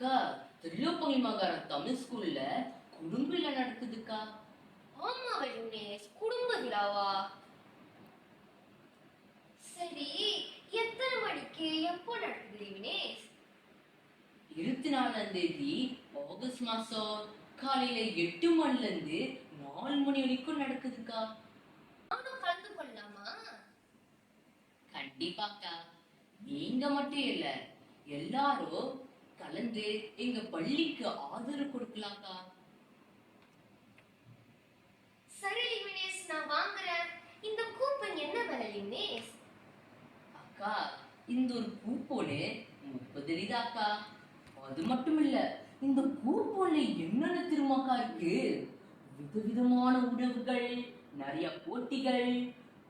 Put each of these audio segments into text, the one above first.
தில்லப்பங்கி மகாரம் தமிழ் ஸ்கூல்ல குடும்ப விழா நடக்குதுக்கா? ஆமா விக்னேஷ் குடும்ப விழாவா? சரி எத்தனை மணிக்கு எப்போ நடக்குது விக்னேஷ் இருபத்தி நாலாம் தேதி ஆகஸ்ட் மாசம். காலையில எட்டு மணில இருந்து நாலு மணி வரைக்கும் நடக்குதுக்கா. நானும் கலந்து கொள்ளலாமா? கண்டிப்பாக்கா. நீங்க மட்டும் இல்ல எல்லாரும் கலந்து எங்க பள்ளிக்கு ஆதரவு கொடுக்கலாம்க்கா. சரி விக்னேஷ் நான் வாங்குறேன். இந்த கூப்பன் என்ன விலை விக்னேஷ் அக்கா இந்த ஒரு கூப்போனு முப்பது அக்கா அது மட்டும் இல்ல இந்த கூப்போன்ல என்னென்ன திருமாக்கா இருக்கு? விதவிதமான உணவுகள் நிறைய போட்டிகள்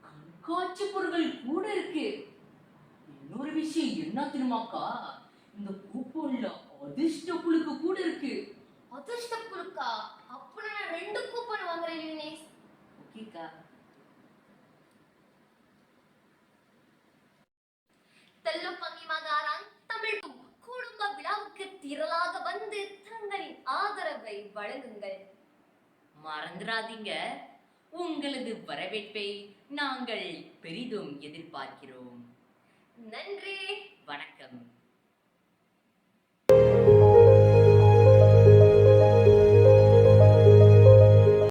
கண்காட்சி பொருட்கள் கூட இருக்கு. இன்னொரு விஷயம் என்ன தெரியுமாக்கா? இந்த கூப்போன்ல அதிர்ஷ்ட குழுக்கு கூட இருக்கு. அதிர்ஷ்ட குழுக்கா? அப்ப நான் ரெண்டு கூப்பன் வாங்குறேன் விக்னேஷ் ஓகேக்கா. தெல்லப்பங்கி மகாரான் தமிழ் குடும்ப விழாவுக்கு திரளாக வந்து தங்களின் ஆதரவை வழங்குங்கள். மறந்துடாதீங்க உங்களது வரவேற்பை நாங்கள் பெரிதும் எதிர்பார்க்கிறோம். நன்றி. வணக்கம்.